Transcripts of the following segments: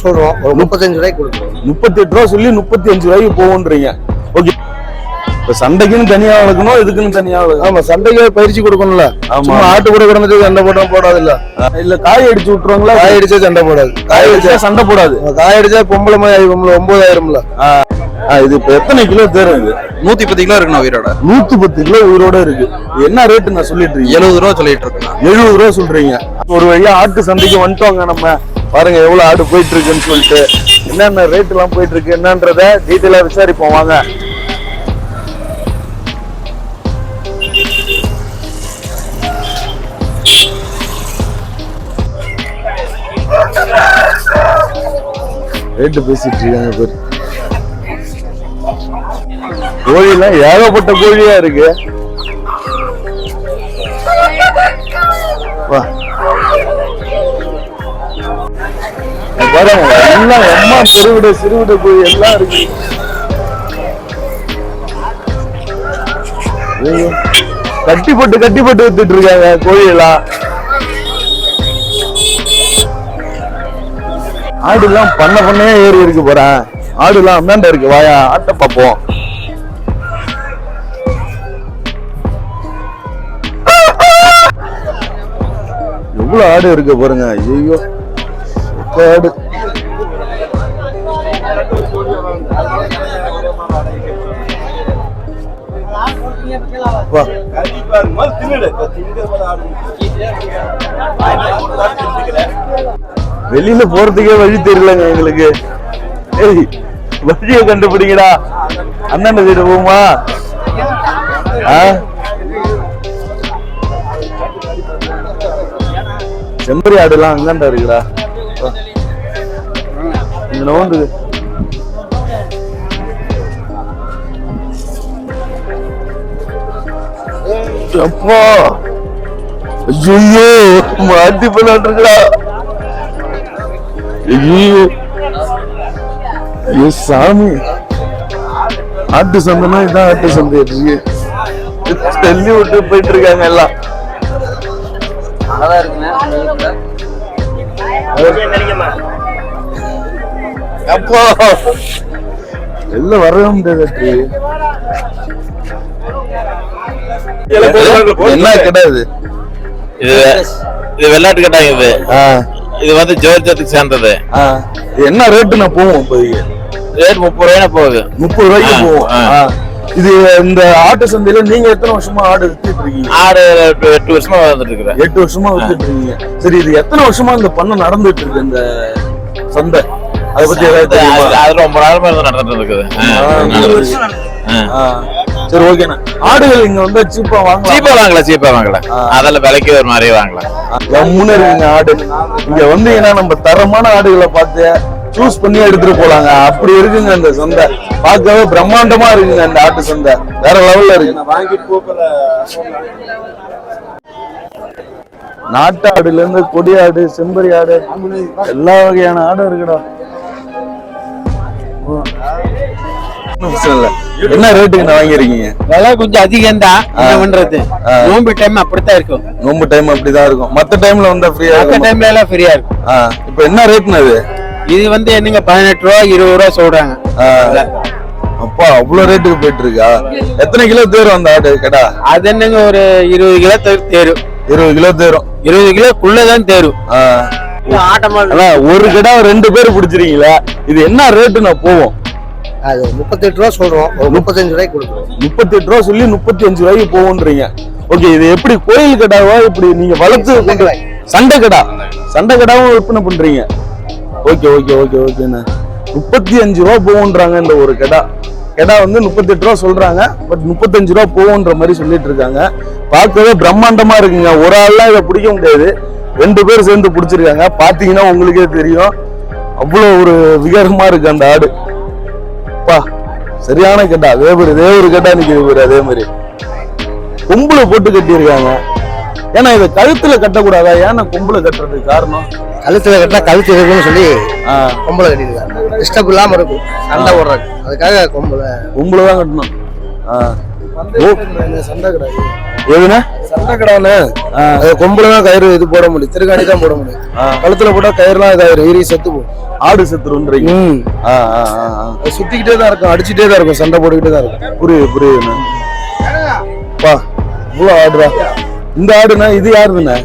சொல்றோம். ஒரு முப்பத்தஞ்சு ரூபாய்க்கு கொடுக்குறோம். முப்பத்தி எட்டு ரூபா சொல்லி முப்பத்தி அஞ்சு ரூபாய்க்கு போகுன்றீங்க ஓகே. இப்ப சண்டைக்குன்னு தனியா வளர்க்கணும் இதுக்குன்னு தனியா வளர்க்கணும்? ஆமா சந்தைக்கு பயிற்சி கொடுக்கணும்ல. ஆமா. ஆட்டு கூட கிடந்துட்டு சண்டை போட்டோம் போடாது இல்ல இல்ல காய் அடிச்சு விட்டுருவாங்களா? காய் அடிச்சா சண்டை போடாது. காய் அடிச்சா சண்டை போடாது. காய் அடிச்சா பொம்பளை மாதிரி பொம்பளை ஒன்பதாயிரம்ல. இது இப்ப எத்தனை கிலோ தேரும் இது? நூத்தி பத்து கிலோ இருக்குண்ணா உயிரோட. நூத்தி பத்து கிலோ உயிரோட இருக்கு. என்ன ரேட்டு நான் சொல்லிட்டு இருக்கீங்க? எழுபது ரூபா சொல்லிட்டு இருக்கேன் எழுபது ரூபா சொல்றீங்க. ஒரு வழியா ஆட்டு சந்தைக்கு வந்துட்டோங்க நம்ம. பாருங்க எவ்வளவு ஆடு போயிட்டு இருக்குன்னு சொல்லிட்டு. என்னென்ன ரேட் எல்லாம் போயிட்டு இருக்கு என்னன்றத டீட்டெயிலா விசாரிப்போம். வாங்க. ரேட்டு பேசிட்டு இருக்காங்க பேர். கோழிலாம் ஏகப்பட்ட கோழியா இருக்கு. பாருங்க எல்லாம் அம்மா சிறுவிட சிறுவிட கோழி எல்லாம் இருக்கு. கட்டி போட்டு கட்டி போட்டு வித்துட்டு இருக்காங்க கோழி எல்லாம் ஆடு எல்லாம் பண்ண பண்ணையே ஏறி இருக்கு போறேன். ஆடு எல்லாம் அந்தாண்ட இருக்கு வாயா ஆட்டை பார்ப்போம். எவ்வளோ ஆடு இருக்கு பாருங்க. ஐயோ ஆடு. வெளியில போறதுக்கே வழி தெரியலங்க எங்களுக்கு. வழியை கண்டுபிடிங்கடா. அண்ணன் வீடு போமா ஆ? செம்பரி ஆடுலாம் அங்கண்டா இருக்குடா? இந்த நோண்டு. அப்பா ஐயோ மாட்டி பண்ணாட்டுருக்கா ஐயோ ஐயோ சாமி. ஆட்டு சந்தைனா இதான் ஆட்டு சந்தை இருக்கு. தள்ளி விட்டு போயிட்டு இருக்காங்க எல்லாம். அப்போ எல்லாம் வரவே முடியாது என்ன? கிடையாது? இது இது வெள்ளாட்டு கட்டாங்க இது. ஆ. இது வந்து ஜோர்ஜத்துக்கு சேர்ந்தது. ஆ. இது என்ன ரேட்டு நான் போவோம் இப்போதைக்கு? ரேட் முப்பது ரூபாய் போகுது. முப்பது ரூபாய்க்கு போவோம் ஆ. ஆ. இது இந்த ஆட்டு சந்தையில நீங்க எத்தனை வருஷமா ஆடு வித்துட்டு இருக்கீங்க? ஆறு எட்டு வருஷமா வந்துட்டு இருக்கிறேன். எட்டு வருஷமா வித்துட்டு இருக்கீங்க. சரி இது எத்தனை வருஷமா இந்த பண்ணை நடந்துட்டு இருக்கு இந்த சந்தை? அதை பத்தி ஏதாவது அது- ரொம்ப நேரமா இருந்து நடந்துட்டு இருக்குது. சரி ஓகேண்ணா ஆடுகள் இங்க வந்து சீப்பா வாங்கலாம். சீப்பா வாங்கல சீப்பா வாங்கல அதெல்லாம் விலைக்கு ஒரு மாதிரியே வாங்கலாம். கம்முன்னு இருக்குங்க ஆடு இங்க வந்தீங்கன்னா நம்ம தரமான ஆடுகளை பார்த்து சூஸ் பண்ணி எடுத்துட்டு போலாங்க. அப்படி இருக்குங்க இந்த சந்தை. பார்க்கவே பிரம்மாண்டமா இருக்குங்க இந்த ஆட்டு சந்தை. வேற லெவல்ல இருக்கு. நாட்டு ஆடுல இருந்து கொடி ஆடு செம்பரி ஆடு எல்லா வகையான ஆடும் இருக்குடா. என்ன ரேட்டுக்கு வாங்கிருக்கீங்க விலை கொஞ்சம் அதிகம் தான் பண்றது. நோம்பு டைம் அப்படித்தான் இருக்கும். நோம்பு டைம் அப்படிதான் இருக்கும். மத்த டைம்ல வந்தா ஃப்ரீயா டைம்ல எல்லாம் ஃப்ரீயா இருக்கும். இப்ப என்ன ரேட்னு அது? இது வந்து என்னங்க பதினெட்டு ரூபா இருபது ரூபா சொல்றாங்க. அப்பா அவ்வளவு ரேட்டுக்கு போயிட்டு இருக்கா எத்தனை கிலோ தேரும் அந்த ஆடு கடா அது என்னங்க ஒரு இருபது கிலோ தேரும் இருபது கிலோ தேரும் இருபது கிலோக்குள்ளதான் தேரும் ஒரு கடா ரெண்டு பேர் பிடிச்சிருக்கீங்களா? இது என்ன ரேட்டு நான் போவோம்? அது முப்பத்தெட்டு ரூபா சொல்றோம். ஒரு முப்பத்தஞ்சு ரூபாய்க்கு கொடுக்குறோம். முப்பத்தி எட்டு ரூபா சொல்லி முப்பத்தி அஞ்சு ரூபாய்க்கு போவோன்றீங்க. ஓகே இது எப்படி கோயில் கடாவா இப்படி நீங்க வளர்த்து சண்டை கடா? சண்டை கடாவும் விற்பனை பண்றீங்க. ஓகே ஓகே ஓகே ஓகேண்ணா. முப்பத்தி அஞ்சு ரூபா போகுன்றாங்க இந்த ஒரு கடா. கெடா வந்து முப்பத்தெட்டு ரூபா சொல்றாங்க பட் முப்பத்தஞ்சு ரூபா போகுன்ற மாதிரி சொல்லிட்டு இருக்காங்க. பார்க்கவே பிரம்மாண்டமா இருக்குங்க. ஒரு ஆள்லாம் இதை பிடிக்க முடியாது. ரெண்டு பேர் சேர்ந்து பிடிச்சிருக்காங்க. பாத்தீங்கன்னா உங்களுக்கே தெரியும். அவ்வளவு ஒரு விகாரமா இருக்கு அந்த ஆடு. பா சரியான கெட்டா அதே மாதிரி இதே ஒரு கெட்டா நிக்குது பேர் அதே மாதிரி. கொம்புல போட்டு கட்டியிருக்காங்க. ஏன்னா இதை கழுத்துல கட்டக்கூடாதா? ஏன்னா கொம்புல கட்டுறதுக்கு காரணம்? கழுத்துல கட்டினா கழுத்து இருக்குன்னு சொல்லி கொம்பளை கட்டிருக்காங்க டிஸ்டர்ப் இல்லாம இருக்கும். சண்டை ஓடுறது அதுக்காக கொம்பளை கொம்புல தான் கட்டணும். சண்டை கிடையாது எதுனா? சண்டை கடானு. கொம்புல தான் கயிறு இது போட முடியும். திருக்காணி தான் போட முடியும். கழுத்துல போட்டா கயிறுலாம் இதாயிரும். ஏறி செத்து போகும். ஆடு செத்துருன்றீங்க. சுத்திக்கிட்டே தான் இருக்கும். அடிச்சுட்டே தான் இருக்கும். சண்டை போட்டுக்கிட்டே தான் இருக்கும். புரியுது புரியுதுண்ணே பா இவ்வளோ ஆடுறா. இந்த ஆடுண்ணா இது யாருதுண்ணே?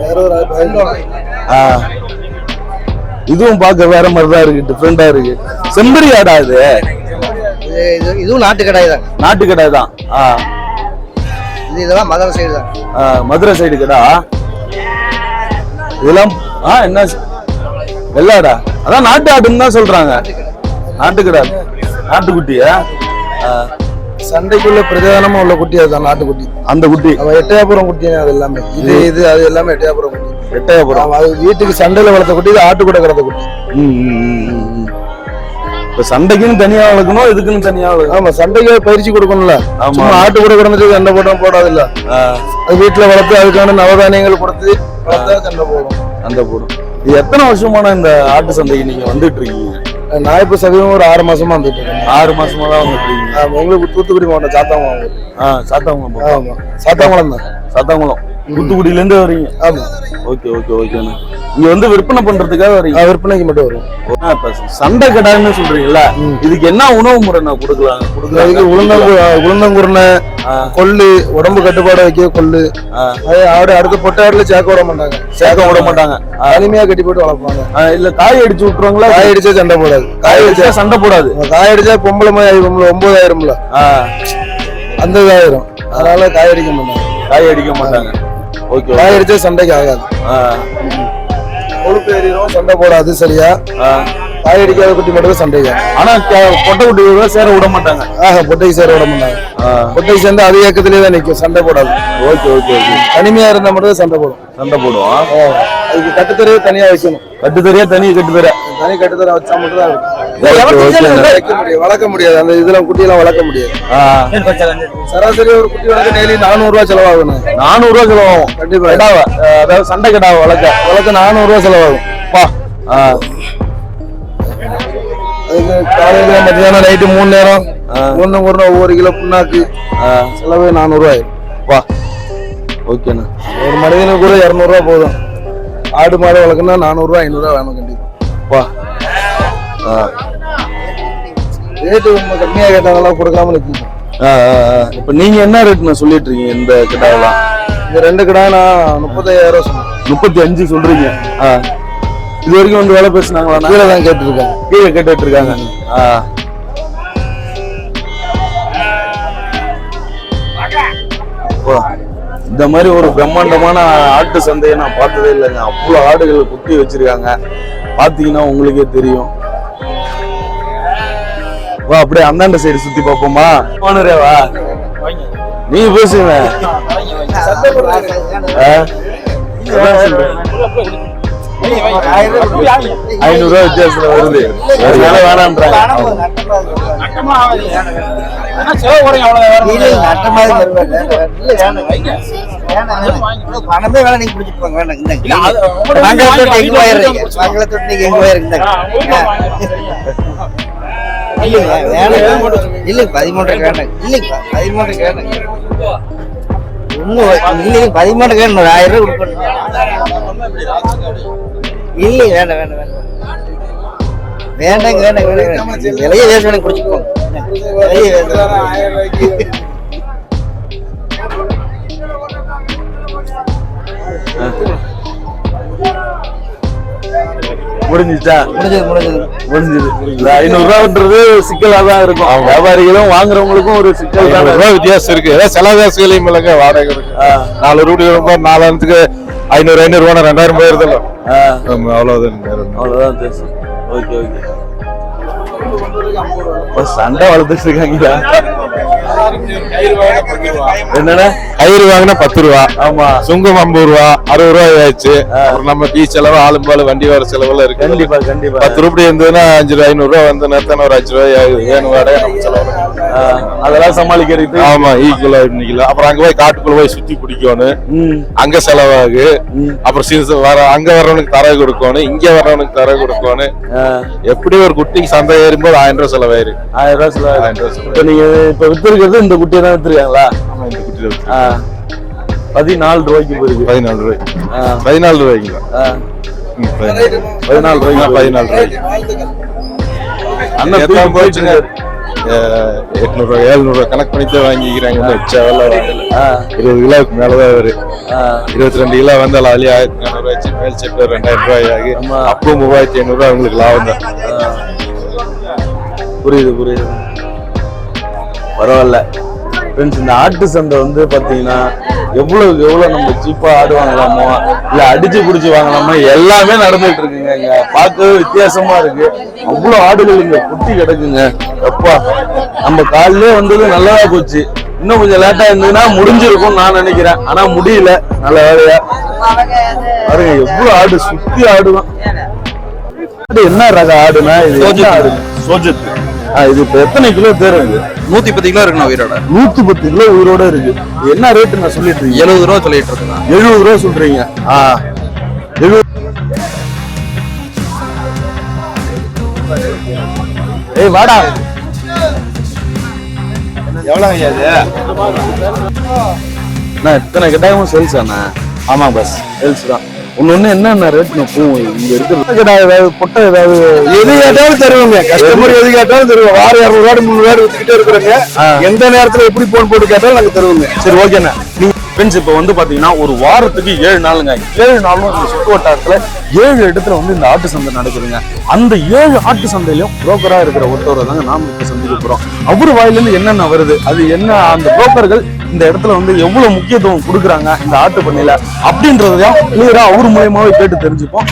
வேற ஒரு இதுவும் பார்க்க வேற மாதிரி தான் இருக்கு டிஃப்ரெண்டா இருக்கு செம்பரி ஆடா இது? இது இது- இதுவும் நாட்டு கடாய் தான் நாட்டு கடை தான் இது இதெல்லாம் மதுரை சைடு தான். மதுரை சைடு கடா இதெல்லாம் ஆ என்ன வெள்ளாடா? அதான் நாட்டு ஆடுன்னு தான் சொல்றாங்க. நாட்டு கடா நாட்டுக்குட்டியா? ஆ, சண்டைக்குள்ள பிரதானமா உள்ள குட்டி அதுதான் நாட்டுக்குட்டி. அந்த குட்டி. அவன் எட்டயபுரம் குட்டி அது எல்லாமே. இது இது. அது எல்லாமே எட்டயபுரம் குட்டி. எட்டயபுரம். அது வீட்டுக்கு சண்டையில வளர்த்த குட்டி இது ஆட்டு கூட கிடந்த குட்டி. இப்ப சண்டைக்குன்னு தனியா வளர்க்கணும் இதுக்குன்னு தனியா வளர்க்கணும். ஆமா சண்டைக்கு பயிற்சி கொடுக்கணும்ல. ஆமா. ஆட்டு கூட கிடந்துட்டு சண்டை போட்டோம் போடாது இல்ல அது வீட்டுல வளர்த்து அதுக்கான நவதானியங்கள் கொடுத்து வளர்த்தா சண்டை போடும். அந்த போடும். இது எத்தனை வருஷமான இந்த ஆட்டு சந்தைக்கு நீங்க வந்துட்டு இருக்கீங்க? நான் இப்ப சதவீதம் ஒரு ஆறு மாசமா வந்துட்டு இருக்கேன் ஆறு மாசமா தான் வந்துட்டு உங்களுக்கு தூத்துக்குடி மாவட்டம் சாத்தாங்குளம் ஆ சாத்தாங்குளம் பக்கம். ஆமா. சாத்தாங்குளம் தான். சாத்தாங்குளம் தூத்துக்குடியில இருந்து வரீங்க? ஆமா. ஓகே ஓகே ஓகேண்ணா இங்க வந்து விற்பனை பண்றதுக்காக வரீங்க? விற்பனைக்கு மட்டும் வரும். இப்ப சண்டை கடான்னு சொல்றீங்கல்ல இதுக்கு என்ன உணவு முறை நான் கொடுக்கலாம்? கொடுக்கலாம். உளுந்தங்கு உளுந்தங்குருணை கொள்ளு உடம்பு கட்டுப்பாடு வைக்க கொள்ளு. ஆடு அடுத்த பொட்டை ஆடுல சேர்க்க விட மாட்டாங்க. சேர்க்க விட மாட்டாங்க. தனிமையா கட்டி போட்டு வளர்ப்பாங்க. இல்ல காய் அடிச்சு விட்டுருவாங்களா? காய் அடிச்சா சண்டை போடாது. காய் அடிச்சா சண்டை போடாது. காய் அடிச்சா பொம்பளை மாதிரி ஒன்பதாயிரம்ல. அந்த இதாயிரும். அதனால காய் அடிக்க மாட்டாங்க. காய் அடிக்க மாட்டாங்க. ஓகே காய் அடிச்சா சண்டைக்கு ஆகாது. கொழுப்பு ஏறிடும் சண்டை போடாது சரியா. காய் அடிக்காத குட்டி மட்டும் சண்டைக்கு. ஆகும். ஆனா பொட்டை குட்டிகளை சேர விட மாட்டாங்க. ஆஹா பொட்டைக்கு சேர விட மாட்டாங்க. பொட்டைக்கு சேர்ந்து அது இயக்கத்திலே தான் நிற்கும் சண்டை போடாது. Okay okay okay. தனிமையா இருந்தா மட்டும் சண்டை போடும். சண்டை போடுவோம். அதுக்கு கட்டுத்தரையே தனியா வைக்கணும். கட்டு தெரியா தனி கட்டு தெரியா தனி கட்டுத்தரை வச்சா மட்டும் தான் இருக்கும். Okay, okay. வைக்க முடியாது வளர்க்க முடியாது. அந்த இதெல்லாம் குட்டியெல்லாம் வளர்க்க முடியாது. சராசரி ஒரு குட்டி வளர்க்க டெய்லி நானூறு ரூபாய் செலவாகணும் நானூறு ரூபா செலவாகும். கண்டிப்பா. கடாவை? அதாவது சண்டை கடாவை வளர்க்க? வளர்க்க நானூறு ரூபாய் செலவாகும். பா. காலையில மத்தியானம் நைட்டு மூணு நேரம். ஒன்று ஒரு ஒவ்வொரு கிலோ புண்ணாக்கு. செலவு நானூறு ரூபாய் பா. ஓகேண்ணா. ஒரு மனிதனுக்கு கூட இரநூறுவா போதும். ஆடு மாடு வளர்க்கணும்னா நானூறுரூவா ஐநூறுரூவா வேணும் கண்டிப்பா. பா ஆ, ரேட்டு ரொம்ப கம்மியாக கேட்டாங்களாம் கொடுக்காம நிற்கும் ஆ, ஆ, ஆ. இப்ப நீங்க என்ன ரேட்ண்ணா சொல்லிட்டு இருக்கீங்க இந்த கிடாவெல்லாம்? இந்த ரெண்டு கடை நான் முப்பத்தாயிரம் சொன்னேன். முப்பத்தி அஞ்சு சொல்றீங்க. ஆ. இது வரைக்கும் வந்து வேலை பேசுனாங்களா? கீழே தான் கேட்டுருக்கேன் கீழே கேட்டுட்டு இருக்காங்க ஆ. அப்பா, இந்த மாதிரி ஒரு பிரம்மாண்டமான ஆட்டு சந்தையை நான் பார்த்ததே இல்லைங்க அவ்வளோ ஆடுகள் குத்தி வச்சிருக்காங்க பார்த்தீங்கன்னா உங்களுக்கே தெரியும் வா அப்படியே அந்தாண்ட சைடு சுத்தி பார்ப்போமா வானரே வா நீ பேசுங்க? ஐநூறு ரூபாய் வித்தியாசத்துல வருது வேணான்றாங்க பணமே வேணாம் நீங்க பிடிச்சிட்டு போங்க வேண்டாம் இந்தாங்க. மங்களத்தோட்டு எங்க போயிடுறீங்க மங்களத்தோட்டு நீங்க எங்க வேணாம் இல்லைங்க பதிமூன்று வேண்டாம் இல்லைங்க பதிமூன்று வேண்டாம் ஒன்றும் இல்லைங்க பதிமூன்று வேணும். ஆயிரம் ரூபாய் கொடுக்கணும் இல்லைங்க வேண்டாம் வேண்டாம் வேண்டாம் வேண்டாங்க வேண்டாங்க வேண்டாங்க விலைய வேஸ்ட் பண்ணி குடிச்சிட்டு போங்க. விலைய வேஸ்ட் முடிஞ்சிச்சா? முடிஞ்சது முடிஞ்சது. முடிஞ்சது. இந்த ஐநூறு ரூபான்றது சிக்கலா தான் இருக்கும் வியாபாரிகளும் வாங்குறவங்களுக்கும் ஒரு சிக்கல் தான். ரூபாய் வித்தியாசம் இருக்கு. ஏதாவது செலவாசிகளையும் இல்லைங்க வாடகை இருக்கு. நாலு ரூபாய் ரொம்ப நாலாயிரத்துக்கு ஐநூறு ஐநூறு ரூபா ரெண்டாயிரம் போயிருதில்ல. ஒண்ணும் அவ்வளவுதான் பேசும் ஓகே ஓகே. சண்டை வளர்த்துட்டு இருக்காங்களா என்னன்னா கயிறு வாங்கினா பத்து ரூபா ஆமா. சுங்கம் ஐம்பது ரூபா அறுபது ரூபாய் ஆயிடுச்சு அப்புறம் நம்ம டீ செலவு ஆளும்பாலு வண்டி வர செலவுல இருக்கு. கண்டிப்பா கண்டிப்பா. பத்து ரூபாய் இருந்ததுன்னா அஞ்சு ரூபாய் ஐநூறு ரூபா வந்து நேரத்தான ஒரு அஞ்சு ரூபாய் வேணும் வாடகை நம்ம செலவு அதெல்லாம் சமாளிக்கிறது ஆமா ஈக்குவலா இன்னைக்கு அப்புறம் அங்க போய் காட்டுக்குள்ள போய் சுத்தி பிடிக்கணும் அங்க செலவாகு. அப்புறம் சீசன் வர அங்க வர்றவனுக்கு தர கொடுக்கணும் இங்க வர்றவனுக்கு தர கொடுக்கணும் எப்படி ஒரு குட்டிக்கு சந்தை ஏறும்போது ஆயிரம் ரூபாய் செலவாயிரு. ஆயிரம் ரூபாய் செலவு ஆயிரம் ரூபாய் செலவு. இப்ப நீங்க இப்ப வித்திருக்கிறது இந்த குட்டியை தான் வித்துருக்காங்களா? ஆமா இந்த குட்டியில. பதினாலு ரூபாய்க்கு போயிருக்கு. பதினாலு ரூபாய். ஆ. பதினாலு ரூபாய்ங்களா பதினாலு. ரூபாய்க்கு பதினாலு ரூபாய் அண்ணன் தூக்கி போயிட்டு இருக்காரு. எட்நூறு ஏழ்நூறு கணக்கு பண்ணி தான் வாங்கிக்கிறாங்க எச்சா வேலை. இருபது கிலோவுக்கு மேலதான் வரும் ஆ. இருபத்தி ரெண்டு கிலோ வந்து அதுலயே ஆயிரத்தி நானூறு ஆச்சு மேல் செட்டு ரெண்டாயிரம் ரூபாய் ஆகி. அப்போ மூவாயிரத்தி ஐநூறு ரூபாய் உங்களுக்கு லாபம் தான் புரியுது புரியுது பரவாயில்ல ஃப்ரெண்ட்ஸ் இந்த ஆட்டு சந்தை வந்து பாத்தீங்கன்னா எவ்வளவுக்கு எவ்வளவு நம்ம சீப்பா ஆடு வாங்கலாமோ இல்ல அடிச்சு புடிச்சு வாங்கலாமோ எல்லாமே நடந்துட்டு இருக்குங்க இங்க. பார்க்கவே வித்தியாசமா இருக்கு. அவ்வளவு ஆடுகள் இங்க குட்டி கிடக்குங்க. எப்பா நம்ம காலையிலே வந்தது நல்லதா போச்சு. இன்னும் கொஞ்சம் லேட்டா இருந்ததுன்னா முடிஞ்சிருக்கும் நான் நினைக்கிறேன். ஆனா முடியல. நல்ல வேலையா? பாருங்க எவ்வளவு ஆடு சுத்தி ஆடுதான். ஆடு என்ன ரக ஆடுனா இது? ஆடு சோஜத்து இது இப்ப எத்தனை கிலோ தேரும் இது நூத்தி பத்து கிலோ இருக்குண்ணா உயிரோட. நூத்தி பத்து கிலோ உயிரோட இருக்கு. என்ன ரேட்டு நான் சொல்லிட்டு இருக்கீங்க? எழுபது ரூபா சொல்லிட்டு இருக்குண்ணா. எழுபது ரூபா சொல்றீங்க. ஆ. எழுபது ஏய் வாடா. எவ்வளவு ஐயா இது? நான் இத்தனை கட்டாயமும் சேல்ஸ் அண்ணா. ஆமா பஸ் சேல்ஸ் தான். ஒண்ணு ஒண்ணு என்னென்ன ரேட் நான் போவோம்? இங்க இருக்கிற கடா ஏதாவது பொட்டை ஏதாவது எது கேட்டாலும் தருவாங்க. கஸ்டமர் எது கேட்டாலும் தருவோம். வாரம் இரநூறு ரூபாய் முந்நூறு ரூபாய் வித்துக்கிட்டே இருக்கிறாங்க. எந்த நேரத்துல எப்படி போன் போட்டு கேட்டாலும் நாங்க தருவோங்க. சரி ஓகேண்ணா நீங்க ஃப்ரெண்ட்ஸ் இப்போ வந்து பார்த்தீங்கன்னா ஒரு வாரத்துக்கு ஏழு நாளுங்க. ஏழு நாளும் இந்த சுற்று வட்டாரத்தில் ஏழு இடத்துல வந்து இந்த ஆட்டு சந்தை நடக்குதுங்க. அந்த ஏழு ஆட்டு சந்தையிலையும் புரோக்கராக இருக்கிற ஒருத்தவரை தாங்க நாம் இப்போ சந்திக்க போகிறோம் அவர் வாயிலேருந்து என்னென்ன வருது? அது என்ன அந்த புரோக்கர்கள் இந்த இடத்துல வந்து எவ்வளோ முக்கியத்துவம் கொடுக்குறாங்க இந்த ஆட்டு பண்ணையில் அப்படின்றதையும் கிளியராக அவர் மூலயமாவே கேட்டு தெரிஞ்சுப்போம்.